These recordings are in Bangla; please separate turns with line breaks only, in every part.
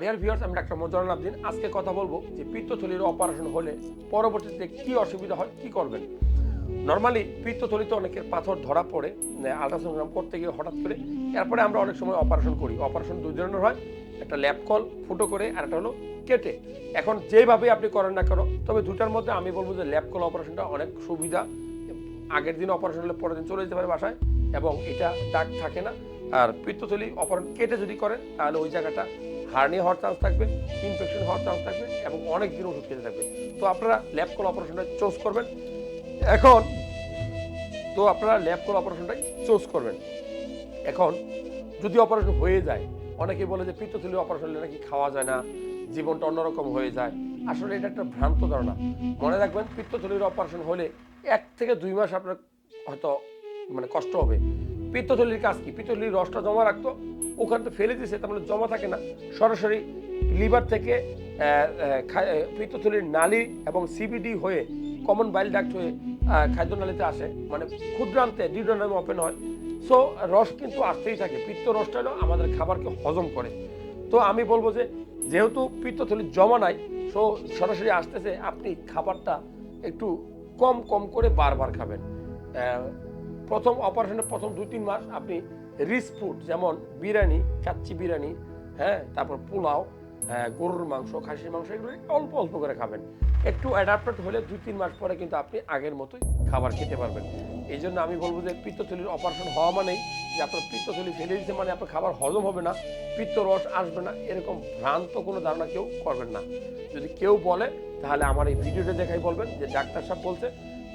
ডিয়ার ভিউয়ার্স আমি ডাক্তার মজারুল আবদিন আজকে কথা বলব যে পিত্তথলির অপারেশন হলে পরবর্তীতে কি অসুবিধা হয়, কি করবেন? নর্মালি পিত্তথলিতে অনেকের পাথর ধরা পড়ে আলট্রাসোনোগ্রাম করতে গিয়ে হঠাৎ করে। এরপরে আমরা অনেক সময় অপারেশন করি। অপারেশন দুই ধরনের হয়, একটা ল্যাব কল ফুটো করে, আর একটা হলো কেটে। এখন যেভাবে আপনি করেন না কেন, তবে দুটার মধ্যে আমি বলব যে ল্যাব কল অপারেশনটা অনেক সুবিধা। আগের দিন অপারেশন হলে পরের দিন চলে যেতে পারে বাসায়, এবং এটা দাগ থাকে না। আর পিত্তথলি অপারেশন কেটে যদি করেন, তাহলে ওই জায়গাটা হার্নিয়া হওয়ার চান্স থাকবে ইনফেকশন হওয়ার চান্স থাকবে এবং অনেক দিন ওষুধ খেতে থাকবে। তো আপনারা ল্যাব কল অপারেশনটা চুজ করবেন। এখন, তো আপনারা ল্যাব কল অপারেশনটাই চুজ করবেন। এখন, যদি অপারেশন হয়ে যায়, অনেকে বলে যে পিত্তথলি অপারেশন হলে নাকি খাওয়া যায় না, জীবনটা অন্যরকম হয়ে যায়। আসলে এটা একটা ভ্রান্ত ধারণা। মনে রাখবেন, পিত্তথলির অপারেশন হলে এক থেকে দুই মাস আপনার হয়তো মানে কষ্ট হবে। পিত্তথলির কাজ কি? পিত্তথলির রসটা জমা রাখতো ওখানে তো ফেলে দিয়েছে, তার মানে জমা থাকে না। সরাসরি লিভার থেকে পিত্তথলির নালী এবং সিবিডি হয়ে কমন বাইল ডাক্ট হয়ে খাদ্যনালীতে আসে। মানে ক্ষুদ্রান্তে ডিডোনামে ওপেন হয়। সো রস কিন্তু আসতেই থাকে। পিত্ত রসটা হলো আমাদের খাবারকে হজম করে। তো আমি বলব যে, যেহেতু পিত্তথলি জমা নাই সো সরাসরি আসতেছে, আপনি খাবারটা একটু কম কম করে বারবার খাবেন। প্রথম অপারেশনের প্রথম দুই, তিন মাস আপনি রিচ ফুড যেমন বিরিয়ানি কাচ্চি বিরিয়ানি হ্যাঁ তারপর পোলাও আহ, গরুর মাংস খাসির মাংস এগুলো অল্প অল্প করে খাবেন। একটু অ্যাডাপ্টেড হলে দুই তিন মাস পরে কিন্তু আপনি আগের মতোই খাবার খেতে পারবেন। এই জন্য আমি বলব যে পিত্তথলির অপারেশন হওয়া মানেই যে আপনার পিত্তথলি ফেলে দিতে মানে আপনার খাবার হজম হবে না পিত্ত রস আসবে না এরকম ভ্রান্ত কোনো ধারণা কেউ করবেন না। যদি কেউ বলে তাহলে আমার এই ভিডিওটা দেখাই বলবেন যে ডাক্তার সাহেব বলছে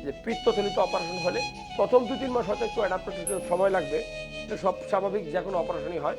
যে পিত্তথলিতে অপারেশন হলে প্রথম দু তিন মাস হয়তো একটু অ্যাডাপ্টেশন সময় লাগবে। সব স্বাভাবিক যে কোনো অপারেশনই হয়।